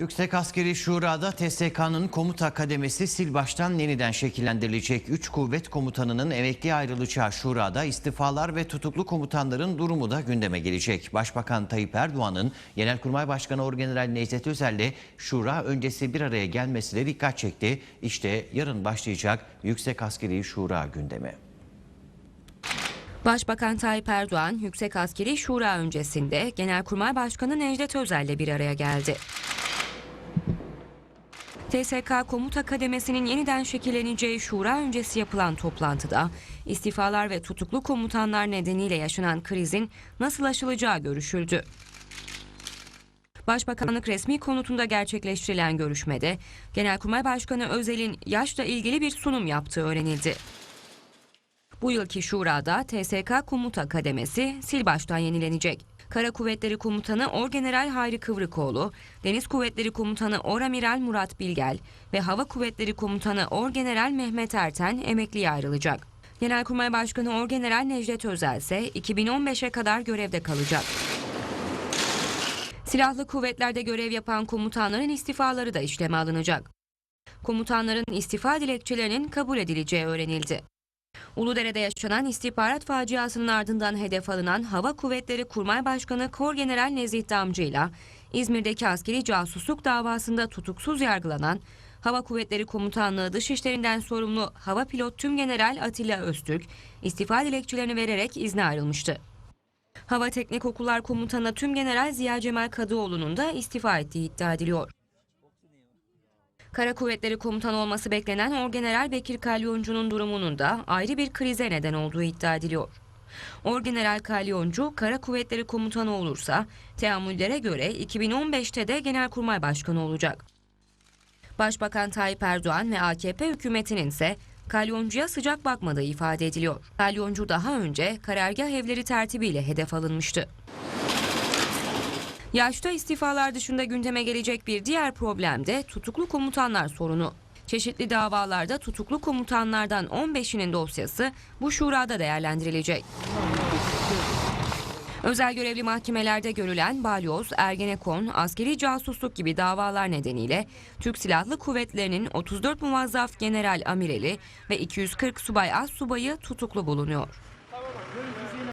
Yüksek Askeri Şura'da TSK'nın komuta kademesi sil baştan yeniden şekillendirilecek. 3 kuvvet komutanının emekli ayrılacağı Şura'da istifalar ve tutuklu komutanların durumu da gündeme gelecek. Başbakan Tayyip Erdoğan'ın Genelkurmay Başkanı Orgeneral Necdet Özel'le Şura öncesi bir araya gelmesi de dikkat çekti. İşte yarın başlayacak Yüksek Askeri Şura gündemi. Başbakan Tayyip Erdoğan, Yüksek Askeri Şura öncesinde Genelkurmay Başkanı Necdet Özel'le bir araya geldi. TSK Komuta Kademesi'nin yeniden şekilleneceği Şura öncesi yapılan toplantıda istifalar ve tutuklu komutanlar nedeniyle yaşanan krizin nasıl aşılacağı görüşüldü. Başbakanlık resmi konutunda gerçekleştirilen görüşmede Genelkurmay Başkanı Özel'in yaşla ilgili bir sunum yaptığı öğrenildi. Bu yılki Şura'da TSK Komuta Kademesi sil baştan yenilenecek. Kara Kuvvetleri Komutanı Orgeneral Hayri Kıvrıkoğlu, Deniz Kuvvetleri Komutanı Oramiral Murat Bilgel ve Hava Kuvvetleri Komutanı Orgeneral Mehmet Erten emekliye ayrılacak. Genelkurmay Başkanı Orgeneral Necdet Özel ise 2015'e kadar görevde kalacak. Silahlı kuvvetlerde görev yapan komutanların istifaları da işleme alınacak. Komutanların istifa dilekçelerinin kabul edileceği öğrenildi. Uludere'de yaşanan istihbarat faciasının ardından hedef alınan Hava Kuvvetleri Kurmay Başkanı Korgeneral Nezih Damcı ile İzmir'deki askeri casusluk davasında tutuksuz yargılanan Hava Kuvvetleri Komutanlığı Dışişlerinden sorumlu Hava Pilot Tümgeneral Atilla Öztürk istifa dilekçelerini vererek izne ayrılmıştı. Hava Teknik Okullar Komutanı Tümgeneral Ziya Cemal Kadıoğlu'nun da istifa ettiği iddia ediliyor. Kara Kuvvetleri Komutanı olması beklenen Orgeneral Bekir Kalyoncu'nun durumunun da ayrı bir krize neden olduğu iddia ediliyor. Orgeneral Kalyoncu, Kara Kuvvetleri Komutanı olursa teamüllere göre 2015'te de Genelkurmay Başkanı olacak. Başbakan Tayyip Erdoğan ve AKP hükümetinin ise Kalyoncu'ya sıcak bakmadığı ifade ediliyor. Kalyoncu daha önce karargah evleri tertibiyle hedef alınmıştı. Yaşta istifalar dışında gündeme gelecek bir diğer problem de tutuklu komutanlar sorunu. Çeşitli davalarda tutuklu komutanlardan 15'inin dosyası bu şurada değerlendirilecek. Özel görevli mahkemelerde görülen balyoz, ergenekon, askeri casusluk gibi davalar nedeniyle Türk Silahlı Kuvvetleri'nin 34 muvazzaf general amireli ve 240 subay az subayı tutuklu bulunuyor.